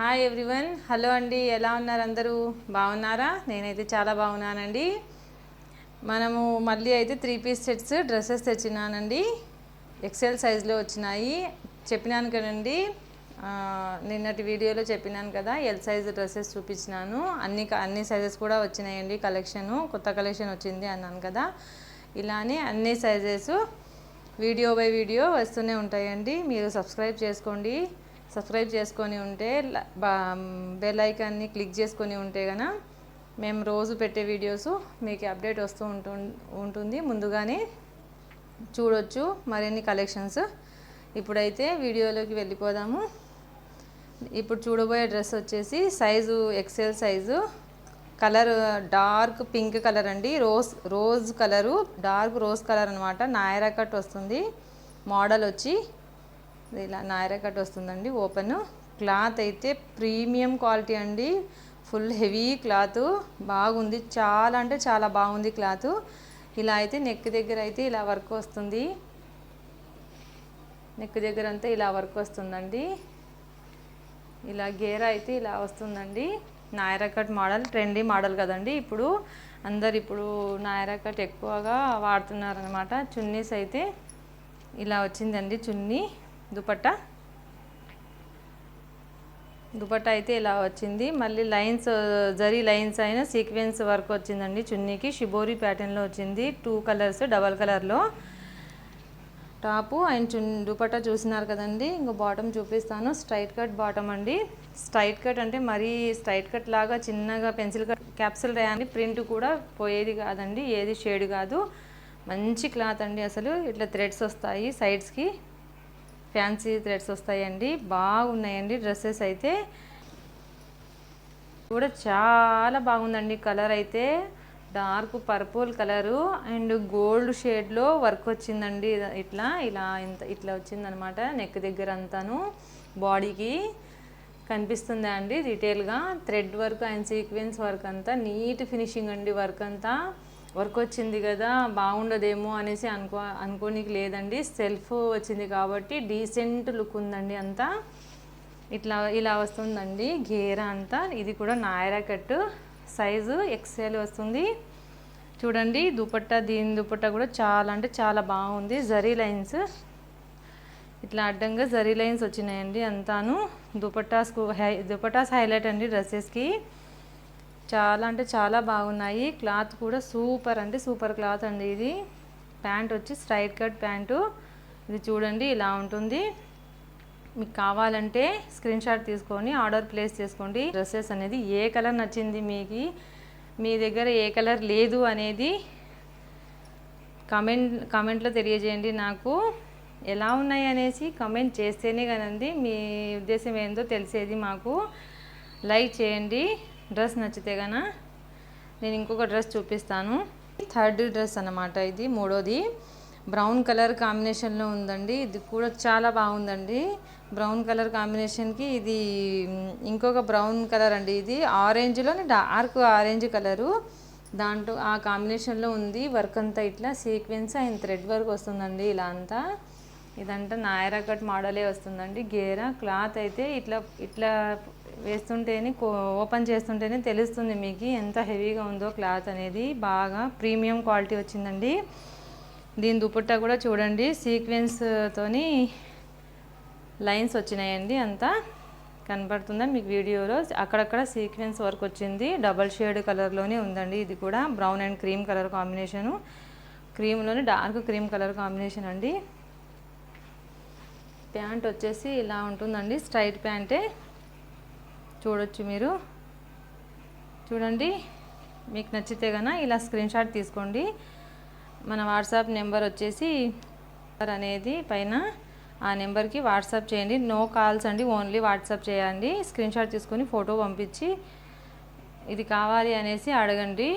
Hi everyone hello అండి. ఎలా ఉన్నారు అందరూ? బాగున్నారా? నేనైతే చాలా బాగున్నానండి. మనము మళ్ళీ అయితే త్రీ పీస్ సెట్స్ డ్రెస్సెస్ తెచ్చినానండి. ఎక్సెల్ సైజులో వచ్చినాయి. చెప్పినాను కదండి. నిన్నటి వీడియోలో చెప్పినాను కదా ఎల్ సైజ్ డ్రెస్సెస్ చూపించినాను. అన్ని అన్ని సైజెస్ కూడా వచ్చినాయండి కలెక్షను కొత్త కలెక్షన్ వచ్చింది అన్నాను కదా. ఇలానే అన్ని సైజెస్ వీడియో బై వీడియో వస్తూనే ఉంటాయండి. మీరు సబ్స్క్రైబ్ చేసుకోండి. సబ్స్క్రైబ్ చేసుకొని ఉంటే బెల్ ఐకాన్ని క్లిక్ చేసుకొని ఉంటే గన మేము రోజు పెట్టే వీడియోస్ మీకు అప్డేట్ వస్తూ ఉంటు ఉంటుంది. ముందుగానే చూడొచ్చు మరిన్ని కలెక్షన్స్. ఇప్పుడైతే వీడియోలోకి వెళ్ళిపోదాము. ఇప్పుడు చూడబోయే డ్రెస్ వచ్చేసి size XL size. Colour dark pink colour అండి. Rose rose colour dark rose colour అనమాట నాయరా కట్ వస్తుంది. మోడల్ వచ్చి ఇలా నాయరా కట్ వస్తుందండి ఓపెన్. క్లాత్ అయితే ప్రీమియం క్వాలిటీ అండి. Full heavy cloth. బాగుంది. చాలా అంటే చాలా బాగుంది క్లాత్. ఇలా అయితే నెక్ దగ్గర అయితే ఇలా వర్క్ వస్తుంది. నెక్ దగ్గర అంతా ఇలా వర్క్ వస్తుందండి. ఇలా గేర అయితే ఇలా వస్తుందండి. Nayra cut model trendy model కదండి ఇప్పుడు. అందరు ఇప్పుడు నాయరా కట్ ఎక్కువగా వాడుతున్నారనమాట చున్నీస్ అయితే ఇలా వచ్చిందండి చున్నీ. దుపట్టా? దుపట్టా అయితే ఇలా వచ్చింది. మళ్ళీ లైన్స్ జరీ లైన్స్ అయిన సీక్వెన్స్ వర్క్ వచ్చిందండి చున్నీకి. షిబోరి ప్యాటర్న్లో వచ్చింది. టూ కలర్స్ డబల్ కలర్లో. టాపు అండ్ చున్ దుపట్టా చూసినారు కదండి. ఇంకో బాటమ్ చూపిస్తాను. స్ట్రైట్ కట్ బాటమ్ అండి. స్ట్రైట్ కట్ అంటే మరీ స్ట్రైట్ కట్ లాగా చిన్నగా పెన్సిల్ కట్ క్యాప్సిల్ రాయండి. ప్రింట్ కూడా పోయేది కాదండి. ఏది షేడ్ కాదు. మంచి క్లాత్ అండి అసలు. ఇట్లా థ్రెడ్స్ వస్తాయి సైడ్స్కి. ఫ్యాన్సీ థ్రెడ్స్ వస్తాయండి. బాగున్నాయండి డ్రెస్సెస్ అయితే. కూడా చాలా బాగుందండి కలర్ అయితే. Dark purple colour and gold షేడ్లో వర్క్ వచ్చిందండి. ఇట్లా ఇలా ఇంత ఇట్లా వచ్చిందనమాట నెక్ దగ్గర అంతాను. బాడీకి కనిపిస్తుందా అండి? డీటెయిల్గా thread work and sequence work అంతా. నీట్ ఫినిషింగ్ అండి వర్క్ అంతా. వర్క్ వచ్చింది కదా బాగుండదేమో అనేసి అనుకో అనుకోనికి లేదండి. సెల్ఫ్ వచ్చింది కాబట్టి డీసెంట్ లుక్ ఉందండి అంతా. ఇట్లా ఇలా వస్తుందండి. గేరా అంతా. ఇది కూడా నాయరా కట్ సైజు ఎక్సెల్ వస్తుంది. చూడండి దుపట్టా దీని దుపట్టా కూడా చాలా అంటే చాలా బాగుంది. జరీ లైన్స్. ఇట్లా అడ్డంగా జరీ లైన్స్ వచ్చినాయండి అంతాను. దుపట్టాస్కు హై దుపట్టాస్ హైలైట్ అండి డ్రెస్సెస్కి. చాలా అంటే చాలా బాగున్నాయి. క్లాత్ కూడా సూపర్ అంటే సూపర్ క్లాత్ అండి ఇది. ప్యాంట్ వచ్చి స్ట్రైట్ కట్ ప్యాంటు. ఇది చూడండి ఇలా ఉంటుంది. మీకు కావాలంటే స్క్రీన్ షాట్ తీసుకొని ఆర్డర్ ప్లేస్ చేసుకోండి. డ్రెస్సెస్ అనేది ఏ కలర్ నచ్చింది మీకు? మీ దగ్గర ఏ కలర్ లేదు అనేది కమెంట్ కమెంట్లో తెలియజేయండి నాకు. ఎలా ఉన్నాయి అనేసి కమెంట్ చేస్తేనే కదండి. మీ ఉద్దేశం ఏందో తెలిసేది మాకు. లైక్ చేయండి. డ్రెస్ నచ్చితే గన నేను ఇంకొక డ్రెస్ చూపిస్తాను. థర్డ్ డ్రెస్ అన్నమాట ఇది మూడోది. బ్రౌన్ కలర్ కాంబినేషన్లో ఉందండి. ఇది కూడా చాలా బాగుందండి. బ్రౌన్ కలర్ కాంబినేషన్కి ఇది ఇంకొక బ్రౌన్ కలర్ అండి ఇది. ఆరెంజ్లోని డార్క్ ఆరెంజ్ కలరు. దాంట్లో ఆ కాంబినేషన్లో ఉంది. వర్క్ అంతా ఇట్లా సీక్వెన్స్ అండ్ థ్రెడ్ వర్క్ వస్తుందండి ఇలా అంతా. ఇదంతా నాయరా కట్ మోడలే వస్తుందండి. గేరా క్లాత్ అయితే ఇట్లా ఇట్లా వేస్తుంటేనే కో- ఓపెన్ చేస్తుంటేనే తెలుస్తుంది మీకు ఎంత హెవీగా ఉందో క్లాత్ అనేది. బాగా ప్రీమియం క్వాలిటీ వచ్చిందండి. దీని దుపట్టా కూడా చూడండి సీక్వెన్స్ తోని లైన్స్ వచ్చినాయండి అంతా. కనపడుతుందా మీకు వీడియోలో? అక్కడక్కడ సీక్వెన్స్ వర్క్ వచ్చింది. డబల్ షేడ్ కలర్లోనే ఉందండి ఇది కూడా. Brown and cream colour combination. క్రీమ్లోని dark cream colour combination అండి. ప్యాంట్ వచ్చేసి ఇలా ఉంటుందండి. స్ట్రైట్ ప్యాంటే. చూడొచ్చు మీరు. చూడండి మీకు నచ్చితే కనుక ఇలా స్క్రీన్ షాట్ తీసుకోండి. మన వాట్సాప్ నెంబర్ వచ్చేసి అనేది పైన ఆ నెంబర్కి వాట్సాప్ చేయండి. నో కాల్స్ అండి ఓన్లీ వాట్సాప్ చేయండి. స్క్రీన్ షాట్ తీసుకొని ఫోటో పంపించి ఇది కావాలి అనేసి అడగండి.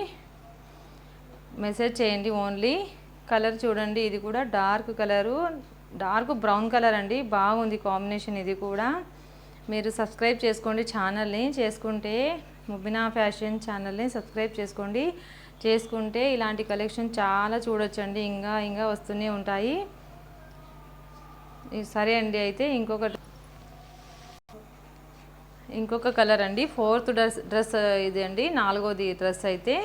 మెసేజ్ చేయండి ఓన్లీ. కలర్ చూడండి ఇది కూడా dark colour. Dark brown colour అండి బాగుంది కాంబినేషన్ ఇది కూడా. మీరు సబ్స్క్రైబ్ చేసుకోండి ఛానల్ని. చేసుకుంటే ముబినా ఫ్యాషన్ ఛానల్ని సబ్స్క్రైబ్ చేసుకోండి. చేసుకుంటే ఇలాంటి కలెక్షన్ చాలా చూడొచ్చండి. ఇంకా ఇంకా వస్తూనే ఉంటాయి. సరే అండి అయితే ఇంకొక ఇంకొక కలర్ అండి. ఫోర్త్ డ్రెస్ డ్రెస్ ఇది అండి. నాలుగోది డ్రెస్ అయితే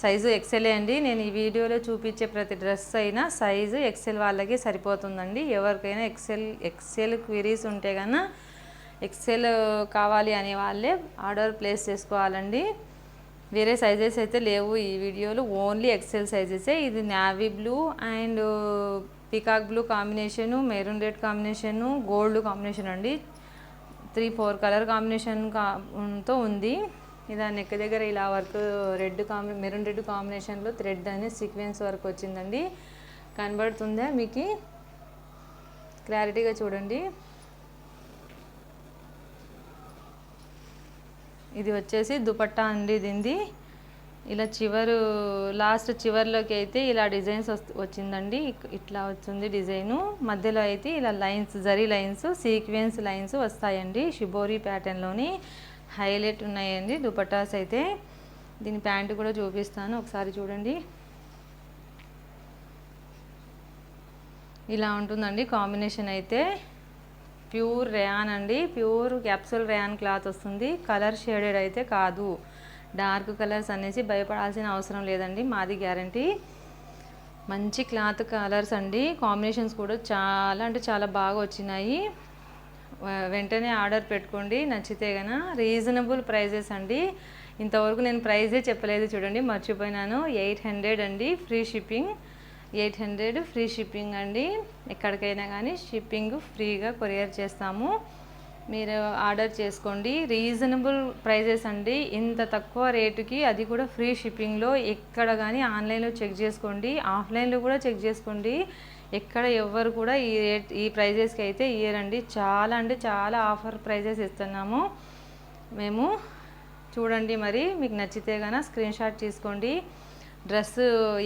సైజు ఎక్సెల్ అండి. నేను ఈ వీడియోలో చూపించే ప్రతి డ్రెస్ అయినా సైజు ఎక్సెల్ వాళ్ళకి సరిపోతుందండి. ఎవరికైనా ఎక్సెల్ ఎక్సెల్ క్వీరీస్ ఉంటే కన్నా ఎక్సెల్ కావాలి అనే వాళ్ళే ఆర్డర్ ప్లేస్ చేసుకోవాలండి. వేరే సైజెస్ అయితే లేవు ఈ వీడియోలో ఓన్లీ ఎక్సెల్ సైజెసే ఇది navy blue and peacock blue combination maroon red combination gold combination అండి. త్రీ ఫోర్ కలర్ కాంబినేషన్తో ఉంది. ఇది నెక్ దగ్గర ఇలా work red combi maroon red కాంబినేషన్లో థ్రెడ్ అనే సీక్వెన్స్ వర్క్ వచ్చిందండి. కనబడుతుందా మీకు? క్లారిటీగా చూడండి. ఇది వచ్చేసి దుపట్టా అండి దీనిది. ఇలా చివరు లాస్ట్ చివర్లోకి అయితే ఇలా డిజైన్స్ వచ్చిందండి. ఇట్లా వచ్చింది డిజైను. మధ్యలో అయితే ఇలా lines zari lines sequence lines వస్తాయండి షిబోరి ప్యాటర్న్లోని. హైలైట్ ఉన్నాయండి దుపట్టాస్ అయితే. దీని ప్యాంటు కూడా చూపిస్తాను ఒకసారి చూడండి. ఇలా ఉంటుందండి కాంబినేషన్ అయితే. ప్యూర్ రేయాన్ అండి. ప్యూర్ క్యాప్సూల్ రేయాన్ క్లాత్ వస్తుంది. కలర్ షేడెడ్ అయితే కాదు. డార్క్ కలర్స్ అనేసి భయపడాల్సిన అవసరం లేదండి. మాది గ్యారంటీ. మంచి క్లాత్ కలర్స్ అండి. కాంబినేషన్స్ కూడా చాలా అంటే చాలా బాగా వచ్చినాయి. వెంటనే ఆర్డర్ పెట్టుకోండి. నచ్చితే గన రీజనబుల్ ప్రైజెస్ అండి. ఇంతవరకు నేను ప్రైజే చెప్పలేదు చూడండి. మర్చిపోయినాను. ఎయిట్ హండ్రెడ్ అండి. Free shipping. Eight hundred free shipping అండి. ఎక్కడికైనా కానీ షిప్పింగ్ ఫ్రీగా కొరియర్ చేస్తాము. మీరు ఆర్డర్ చేసుకోండి. రీజనబుల్ ప్రైజెస్ అండి. ఇంత తక్కువ రేటుకి అది కూడా ఫ్రీ షిప్పింగ్లో ఎక్కడ కానీ ఆన్లైన్లో చెక్ చేసుకోండి. ఆఫ్లైన్లో కూడా చెక్ చేసుకోండి. ఎక్కడ ఎవ్వరు కూడా ఈ రేట్ ఈ ప్రైజెస్కి అయితే ఇయ్యరండి. చాలా అంటే చాలా ఆఫర్ ప్రైజెస్ ఇస్తున్నాము. మేము చూడండి మరి. మీకు నచ్చితే కనుక స్క్రీన్ షాట్ తీసుకోండి. డ్రెస్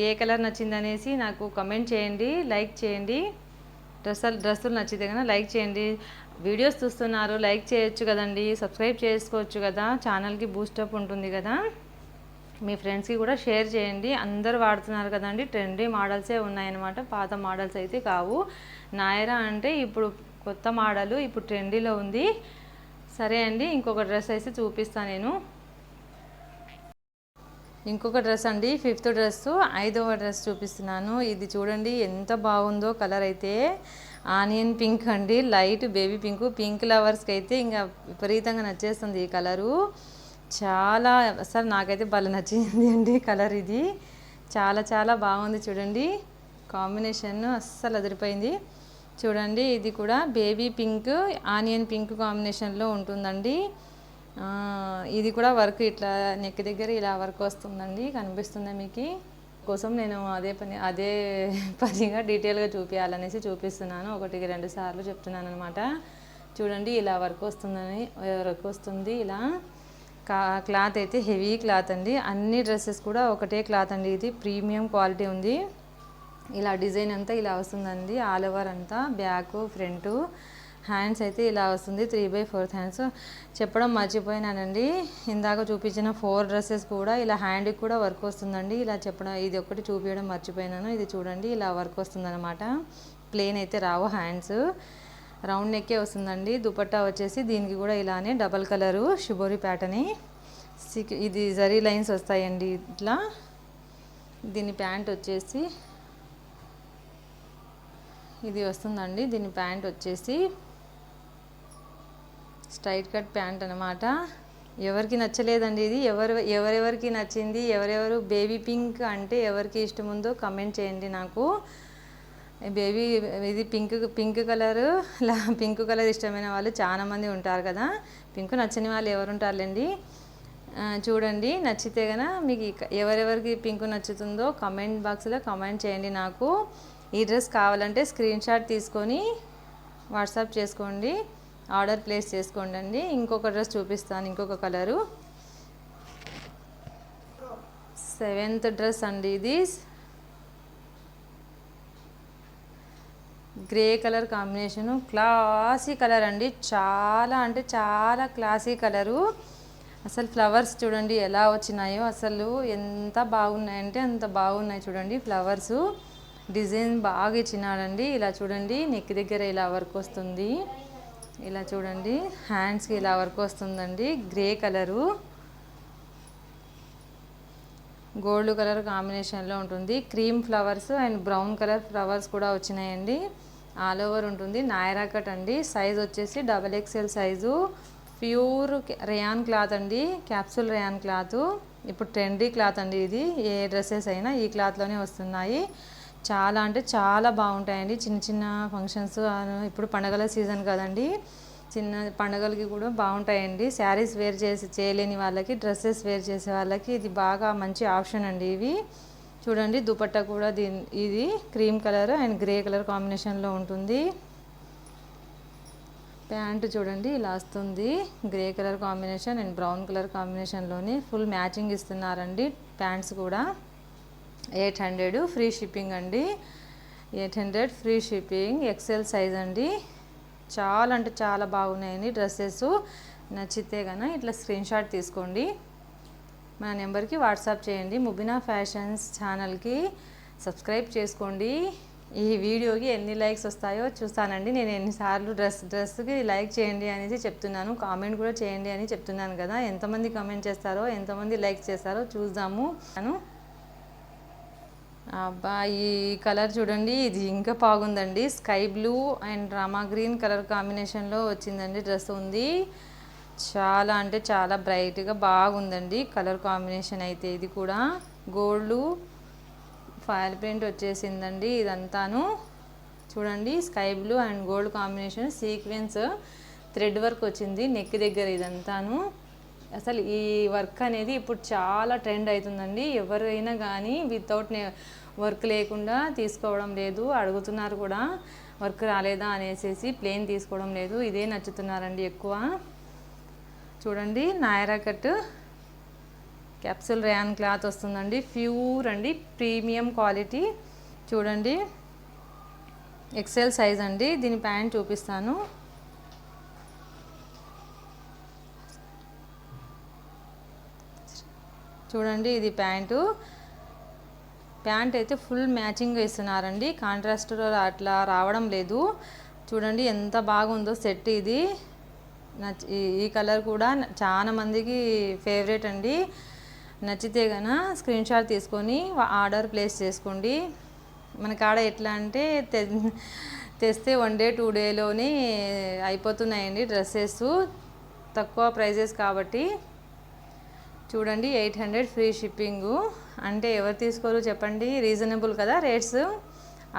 ఏ కలర్ నచ్చిందనేసి నాకు కమెంట్ చేయండి లైక్ చేయండి. డ్రెస్ డ్రెస్సులు నచ్చితే కనుక లైక్ చేయండి. వీడియోస్ చూస్తున్నారు లైక్ చేయొచ్చు కదండి సబ్స్క్రైబ్ చేసుకోవచ్చు కదా ఛానల్కి బూస్టప్ ఉంటుంది కదా. మీ ఫ్రెండ్స్కి కూడా షేర్ చేయండి. అందరు వాడుతున్నారు కదండి ట్రెండీ మోడల్సే ఉన్నాయన్నమాట పాత మోడల్స్ అయితే కావు. నాయరా అంటే ఇప్పుడు కొత్త మోడల్ ఇప్పుడు ట్రెండీలో ఉంది. సరే అండి ఇంకొక డ్రెస్ అయితే చూపిస్తాను నేను. ఇంకొక డ్రెస్ అండి ఫిఫ్త్ డ్రెస్ ఐదవ డ్రెస్ చూపిస్తున్నాను. ఇది చూడండి ఎంత బాగుందో కలర్ అయితే. ఆనియన్ పింక్ అండి లైట్ బేబీ పింక్ పింక్ లవర్స్కి అయితే ఇంకా విపరీతంగా నచ్చేస్తుంది ఈ కలరు. చాలా అసలు నాకైతే భలే నచ్చింది అండి కలర్ ఇది. చాలా చాలా బాగుంది చూడండి. కాంబినేషన్ అస్సలు అదిరిపోయింది. చూడండి ఇది కూడా బేబీ పింక్ ఆనియన్ పింక్ కాంబినేషన్లో ఉంటుందండి. ఇది కూడా వర్క్ ఇట్లా నెక్ దగ్గర ఇలా వర్క్ వస్తుందండి కనిపిస్తుందా మీకు? కోసం నేను అదే పని అదే పనిగా డీటెయిల్గా చూపించాలనేసి చూపిస్తున్నాను. ఒకటికి రెండు సార్లు చెప్తున్నాను అనమాట చూడండి ఇలా వర్క్ వస్తుందని వర్క్ వస్తుంది ఇలా. కా క్లాత్ అయితే హెవీ క్లాత్ అండి. అన్ని డ్రెస్సెస్ కూడా ఒకటే క్లాత్ అండి ఇది. ప్రీమియం క్వాలిటీ ఉంది. ఇలా డిజైన్ అంతా ఇలా వస్తుందండి. ఆల్ ఓవర్ అంతా బ్యాక్ ఫ్రంట్. హ్యాండ్స్ అయితే ఇలా వస్తుంది త్రీ బై ఫోర్త్ హ్యాండ్స్ చెప్పడం మర్చిపోయినానండి. ఇందాక చూపించిన ఫోర్ డ్రెస్సెస్ కూడా ఇలా హ్యాండ్కి కూడా వర్క్ వస్తుందండి. ఇలా చెప్పడం ఇది ఒకటి చూపించడం మర్చిపోయినాను. ఇది చూడండి ఇలా వర్క్ వస్తుందన్నమాట. ప్లేన్ అయితే రావు హ్యాండ్స్ రౌండ్ నెక్కే వస్తుందండి. దుపట్టా వచ్చేసి దీనికి కూడా ఇలానే డబల్ కలరు షుబోరి ప్యాటర్ని సిక్ ఇది జరీ లైన్స్ వస్తాయండి ఇట్లా. దీని ప్యాంట్ వచ్చేసి ఇది వస్తుందండి. దీని ప్యాంట్ వచ్చేసి స్ట్రైట్ కట్ ప్యాంట్ అనమాట ఎవరికి నచ్చలేదండి ఇది. ఎవరు ఎవరెవరికి నచ్చింది ఎవరెవరు బేబీ పింక్ అంటే ఎవరికి ఇష్టం ఉందో కమెంట్ చేయండి నాకు. బేబీ ఇది pink pink colour pink colour ఇష్టమైన వాళ్ళు చాలామంది ఉంటారు కదా. పింక్ నచ్చని వాళ్ళు ఎవరు ఉంటారులేండి చూడండి నచ్చితే గన మీకు ఎవరెవరికి పింక్ నచ్చుతుందో కమెంట్ బాక్స్లో కమెంట్ చేయండి నాకు. ఈ డ్రెస్ కావాలంటే స్క్రీన్ షాట్ తీసుకొని వాట్సాప్ చేసుకోండి. ఆర్డర్ ప్లేస్ చేసుకోండి అండి ఇంకొక డ్రెస్ చూపిస్తాను ఇంకొక కలరు. సెవెంత్ డ్రెస్ అండి ఇది. Grey colour combination. Classy colour అండి. చాలా అంటే చాలా క్లాసీ కలరు. అసలు ఫ్లవర్స్ చూడండి ఎలా వచ్చినాయో అసలు ఎంత బాగున్నాయంటే అంత బాగున్నాయి చూడండి ఫ్లవర్స్. డిజైన్ బాగా ఇచ్చినాడండి. ఇలా చూడండి నెక్ దగ్గర ఇలా వర్క్ వస్తుంది. ఇలా చూడండి హ్యాండ్స్కి ఇలా వర్క్ వస్తుందండి. గ్రే కలరు గోల్డ్ కలర్ కాంబినేషన్లో ఉంటుంది. Cream flowers and brown colour flowers కూడా వచ్చినాయండి. ఆల్ ఓవర్ ఉంటుంది. నాయరా కట్ అండి. సైజ్ వచ్చేసి double XL size pure rayon cloth అండి. క్యాప్సూల్ రేయాన్ క్లాత్ ఇప్పుడు ట్రెండీ క్లాత్ అండి ఇది. ఏ డ్రెస్సెస్ అయినా ఈ క్లాత్లోనే వస్తున్నాయి. చాలా అంటే చాలా బాగుంటాయండి. చిన్న చిన్న ఫంక్షన్స్ ఇప్పుడు పండగల సీజన్ కదండి. చిన్న పండగలకి కూడా బాగుంటాయండి. శారీస్ వేర్ చేసి చేయలేని వాళ్ళకి డ్రెస్సెస్ వేర్ చేసే వాళ్ళకి ఇది బాగా మంచి ఆప్షన్ అండి ఇవి. చూడండి దుపట్టా కూడా దీని ఇది cream colour and grey colour కాంబినేషన్లో ఉంటుంది. ప్యాంటు చూడండి ఇలా వస్తుంది. Grey colour combination and brown colour కాంబినేషన్లోని full matching ఇస్తున్నారండి ప్యాంట్స్ కూడా. ఎయిట్ హండ్రెడ్ ఫ్రీ షిప్పింగ్ అండి. Eight hundred free shipping XL size అండి. చాలా అంటే చాలా బాగున్నాయండి డ్రెస్సెస్. నచ్చితే కనుక ఇట్లా స్క్రీన్ షాట్ తీసుకోండి. మన నెంబర్కి వాట్సాప్ చేయండి. ముబినా ఫ్యాషన్స్ ఛానల్కి సబ్స్క్రైబ్ చేసుకోండి. ఈ వీడియోకి ఎన్ని లైక్స్ వస్తాయో చూస్తానండి. నేను ఎన్నిసార్లు డ్రెస్ డ్రెస్కి లైక్ చేయండి అనేసి చెప్తున్నాను. కామెంట్ కూడా చేయండి అని చెప్తున్నాను కదా. ఎంతమంది కామెంట్ చేస్తారో ఎంతమంది లైక్ చేస్తారో చూద్దాము. అను అబ్బా ఈ కలర్ చూడండి ఇది ఇంకా బాగుందండి. Sky blue and Rama green colour కాంబినేషన్లో వచ్చిందండి డ్రెస్ ఉంది. చాలా అంటే చాలా బ్రైట్గా బాగుందండి కలర్ కాంబినేషన్ అయితే ఇది కూడా. గోల్డ్ ఫైల్ ప్రింట్ వచ్చేసిందండి ఇదంతాను. చూడండి sky blue and gold combination sequence thread work వచ్చింది నెక్ దగ్గర ఇదంతాను. అసలు ఈ వర్క్ అనేది ఇప్పుడు చాలా ట్రెండ్ అవుతుందండి. ఎవరైనా కానీ వితౌట్ వర్క్ లేకుండా తీసుకోవడం లేదు అడుగుతున్నారు కూడా వర్క్ రాలేదా అనేసి ప్లేన్ తీసుకోవడం లేదు ఇదే నచ్చుతున్నారండి ఎక్కువ. చూడండి Nayra cut capsule rayon cloth వస్తుందండి ప్యూర్ అండి ప్రీమియం క్వాలిటీ. చూడండి ఎక్సెల్ సైజ్ అండి దీని ప్యాంట్ చూపిస్తాను. చూడండి ఇది ప్యాంటు. ప్యాంట్ అయితే ఫుల్ మ్యాచింగ్ వేస్తున్నారండి. కాంట్రాస్ట్ అట్లా రావడం లేదు. చూడండి ఎంత బాగుందో సెట్ ఇది. నచ్చి ఈ కలర్ కూడా చాలా మందికి ఫేవరెట్ అండి. నచ్చితే గన స్క్రీన్ షాట్ తీసుకొని ఆర్డర్ ప్లేస్ చేసుకోండి. మన కాడ ఎట్లా అంటే తెస్తే వన్ డే టూ డేలోనే అయిపోతున్నాయండి డ్రెస్సెస్. తక్కువ ప్రైజెస్ కాబట్టి చూడండి ఎయిట్ హండ్రెడ్ ఫ్రీ షిప్పింగు. అంటే ఎవరు తీసుకోరు చెప్పండి రీజనబుల్ కదా రేట్స్?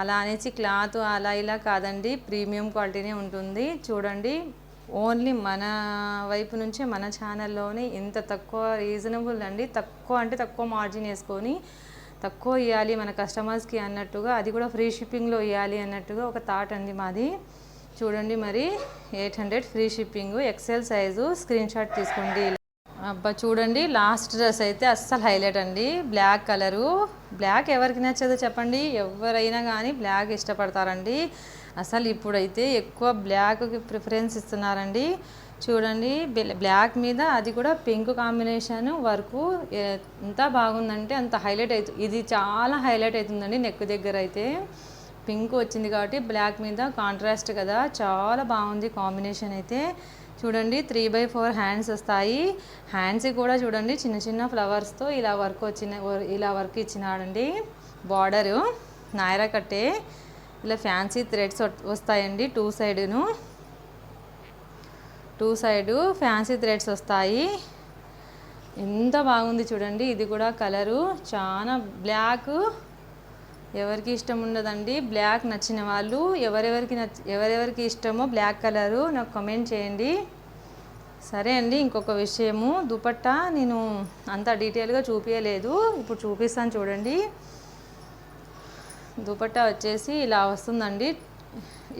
అలా అనేసి క్లాత్ అలా ఇలా కాదండి ప్రీమియం క్వాలిటీనే ఉంటుంది. చూడండి ఓన్లీ మన వైపు నుంచే మన ఛానల్లోనే ఇంత తక్కువ రీజనబుల్ అండి. తక్కువ అంటే తక్కువ మార్జిన్ వేసుకొని తక్కువ ఇవ్వాలి మన కస్టమర్స్కి అన్నట్టుగా అది కూడా ఫ్రీ షిప్పింగ్లో ఇవ్వాలి అన్నట్టుగా ఒక థాట్ అండి మాది. చూడండి మరి eight hundred free shipping XL size screen shot తీసుకోండి. అబ్బా చూడండి లాస్ట్ డ్రెస్ అయితే అస్సలు హైలైట్ అండి. బ్లాక్ కలరు బ్లాక్ ఎవరికి నచ్చదో చెప్పండి. ఎవరైనా కానీ బ్లాక్ ఇష్టపడతారండి. అసలు ఇప్పుడైతే ఎక్కువ బ్లాక్కి ప్రిఫరెన్స్ ఇస్తున్నారండి. చూడండి బ్లాక్ మీద అది కూడా పింక్ కాంబినేషన్ వరకు ఎంత బాగుందంటే అంత హైలైట్ అవుతుంది ఇది చాలా హైలైట్ అవుతుందండి నెక్ దగ్గర అయితే. పింక్ వచ్చింది కాబట్టి బ్లాక్ మీద కాంట్రాస్ట్ కదా చాలా బాగుంది కాంబినేషన్ అయితే. చూడండి త్రీ బై ఫోర్ హ్యాండ్స్ వస్తాయి. హ్యాండ్స్ కూడా చూడండి చిన్న చిన్న ఫ్లవర్స్తో ఇలా వర్క్ వచ్చిన ఇలా వర్క్ ఇచ్చినాడండి. బార్డరు నాయరా కట్టే. ఇలా ఫ్యాన్సీ థ్రెడ్స్ వస్తాయండి టూ సైడును టూ సైడు ఫ్యాన్సీ థ్రెడ్స్ వస్తాయి. ఎంత బాగుంది చూడండి ఇది కూడా కలరు చాలా బ్లాక్ ఎవరికి ఇష్టం ఉండదండి బ్లాక్ నచ్చిన వాళ్ళు ఎవరెవరికి నచ్చ ఎవరెవరికి ఇష్టమో బ్లాక్ కలరు నాకు కమెంట్ చేయండి. సరే అండి ఇంకొక విషయము. దుపట్టా నేను అంత డీటెయిల్గా చూపించలేదు ఇప్పుడు చూపిస్తాను చూడండి. దుపట్టా వచ్చేసి ఇలా వస్తుందండి.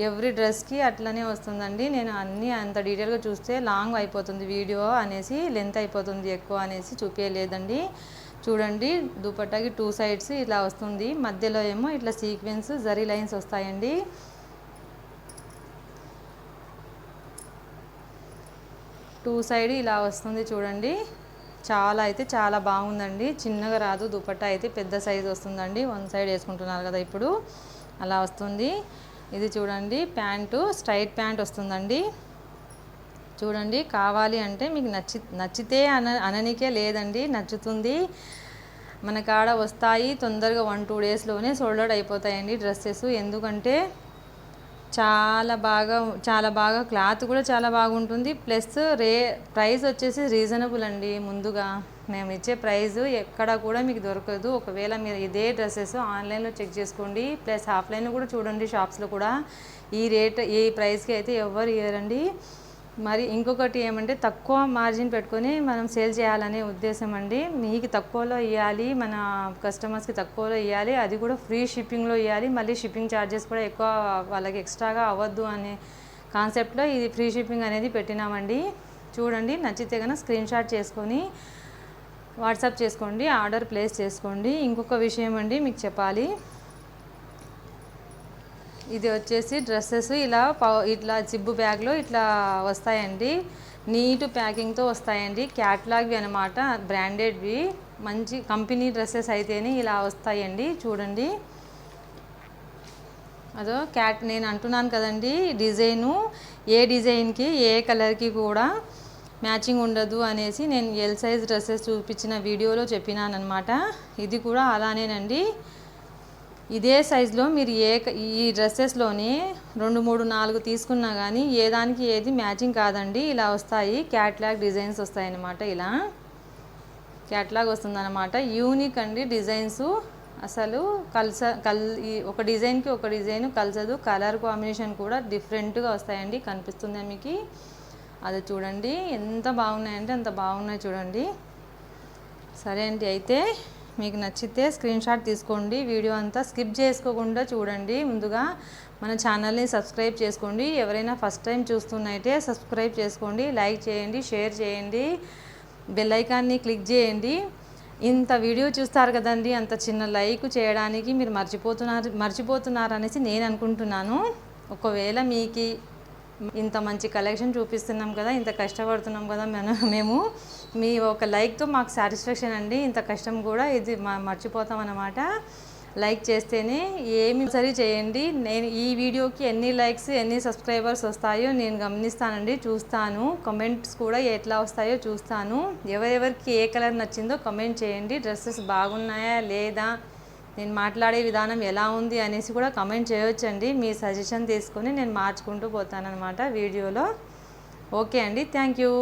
ఎవ్రీ డ్రెస్కి అట్లనే వస్తుందండి. నేను అన్నీ అంత డీటెయిల్గా చూస్తే లాంగ్ అయిపోతుంది వీడియో అనేసి లెంత్ అయిపోతుంది ఎక్కువ అనేసి చూపించలేదండి చూడండి దుపట్టాకి టూ సైడ్స్ ఇలా వస్తుంది. మధ్యలో ఏమో ఇట్లా సీక్వెన్స్ జరీ లైన్స్ వస్తాయండి. టూ సైడ్ ఇలా వస్తుంది చూడండి. చాలా అయితే చాలా బాగుందండి. చిన్నగా రాదు దుపట్టా అయితే పెద్ద సైజ్ వస్తుందండి. వన్ సైడ్ వేసుకుంటున్నారు కదా ఇప్పుడు. అలా వస్తుంది. ఇది చూడండి ప్యాంటు స్ట్రైట్ ప్యాంట్ వస్తుందండి. చూడండి కావాలి అంటే మీకు నచ్చి నచ్చితే అన అననికే లేదండి నచ్చుతుంది. మన కాడ వస్తాయి తొందరగా వన్ టూ డేస్లోనే సోల్డ్ అవుట్ అయిపోతాయండి డ్రెస్సెస్. ఎందుకంటే చాలా బాగా చాలా బాగా క్లాత్ కూడా చాలా బాగుంటుంది. ప్లస్ రే ప్రైస్ వచ్చేసి రీజనబుల్ అండి ముందుగా. మేము ఇచ్చే ప్రైస్ ఎక్కడ కూడా మీకు దొరకదు. ఒకవేళ మీరు ఇదే డ్రెస్సెస్ ఆన్లైన్లో చెక్ చేసుకోండి. ప్లస్ ఆఫ్లైన్లో కూడా చూడండి షాప్స్లో కూడా. ఈ రేట్ ఈ ప్రైస్కి అయితే ఎవరు ఇవ్వరండి మరి ఇంకొకటి ఏమంటే తక్కువ మార్జిన్ పెట్టుకొని మనం సేల్ చేయాలనే ఉద్దేశం అండి. మీకు తక్కువలో ఇవ్వాలి మన కస్టమర్స్కి తక్కువలో ఇవ్వాలి అది కూడా ఫ్రీ షిప్పింగ్లో ఇవ్వాలి మళ్ళీ షిప్పింగ్ ఛార్జెస్ కూడా ఎక్కువ వాళ్ళకి ఎక్స్ట్రాగా అవ్వద్దు అనే కాన్సెప్ట్లో ఇది ఫ్రీ షిప్పింగ్ అనేది పెట్టినామండి. చూడండి నచ్చితే కనుక స్క్రీన్ షాట్ చేసుకొని వాట్సాప్ చేసుకోండి ఆర్డర్ ప్లేస్ చేసుకోండి. ఇంకొక విషయం అండి మీకు చెప్పాలి. ఇది వచ్చేసి డ్రెస్సెస్ ఇలా ఇట్లా జిబ్బు బ్యాగ్లో ఇట్లా వస్తాయండి. నీట్ ప్యాకింగ్తో వస్తాయండి. క్యాట్లాగ్వి అనమాట బ్రాండెడ్వి. మంచి కంపెనీ డ్రెస్సెస్ అయితేనే ఇలా వస్తాయండి. చూడండి. అదో క్యాట్ నేను అంటున్నాను కదండి డిజైను. ఏ డిజైన్కి ఏ కలర్కి కూడా మ్యాచింగ్ ఉండదు అనేసి నేను ఎల్ సైజ్ డ్రెస్సెస్ చూపించిన వీడియోలో చెప్పినాను అనమాట ఇది కూడా అలానేనండి. ఇదే సైజులో మీరు ఏ ఈ డ్రెస్సెస్లోని రెండు మూడు నాలుగు తీసుకున్నా కానీ ఏ దానికి ఏది మ్యాచింగ్ కాదండి. ఇలా వస్తాయి. క్యాట్లాగ్ డిజైన్స్ వస్తాయన్నమాట ఇలా. క్యాట్లాగ్ వస్తుందన్నమాట. యూనిక్ అండి డిజైన్స్. అసలు కల్స కల్ ఈ ఒక డిజైన్కి ఒక డిజైన్ కలసదు. కలర్ కాంబినేషన్ కూడా డిఫరెంట్గా వస్తాయండి. కనిపిస్తుందా మీకు? అది చూడండి. ఎంత బాగున్నాయంటే అంత బాగున్నాయి చూడండి. సరే అండి అయితే మీకు నచ్చితే స్క్రీన్ షాట్ తీసుకోండి. వీడియో అంతా స్కిప్ చేసుకోకుండా చూడండి. ముందుగా మన ఛానల్ని సబ్స్క్రైబ్ చేసుకోండి. ఎవరైనా ఫస్ట్ టైం చూస్తున్నైతే సబ్స్క్రైబ్ చేసుకోండి. లైక్ చేయండి షేర్ చేయండి. బెల్ ఐకాన్ని క్లిక్ చేయండి. ఇంత వీడియో చూస్తారు కదండి. అంత చిన్న లైక్ చేయడానికి మీరు మర్చిపోతున్నారు మర్చిపోతున్నారు అనేసి నేను అనుకుంటున్నాను. ఒకవేళ మీకు ఇంత మంచి కలెక్షన్ చూపిస్తున్నాం కదా ఇంత కష్టపడుతున్నాం కదా మనం మేము మీ ఒక లైక్తో మాకు సాటిస్ఫాక్షన్ అండి. ఇంత కష్టం కూడా ఇది మా మర్చిపోతాం అన్నమాట లైక్ చేస్తేనే ఏమి సరి చేయండి. నేను ఈ వీడియోకి ఎన్ని లైక్స్ ఎన్ని సబ్స్క్రైబర్స్ వస్తాయో నేను గమనిస్తానండి. చూస్తాను. కమెంట్స్ కూడా ఎట్లా వస్తాయో చూస్తాను. ఎవరెవరికి ఏ కలర్ నచ్చిందో కమెంట్ చేయండి. డ్రెస్సెస్ బాగున్నాయా లేదా? నేను మాట్లాడే విధానం ఎలా ఉంది అనేసి కూడా కమెంట్ చేయొచ్చండి. మీ సజెషన్ తీసుకొని నేను మార్చుకుంటూ పోతానన్నమాట వీడియోలో. ఓకే అండి. Thank you.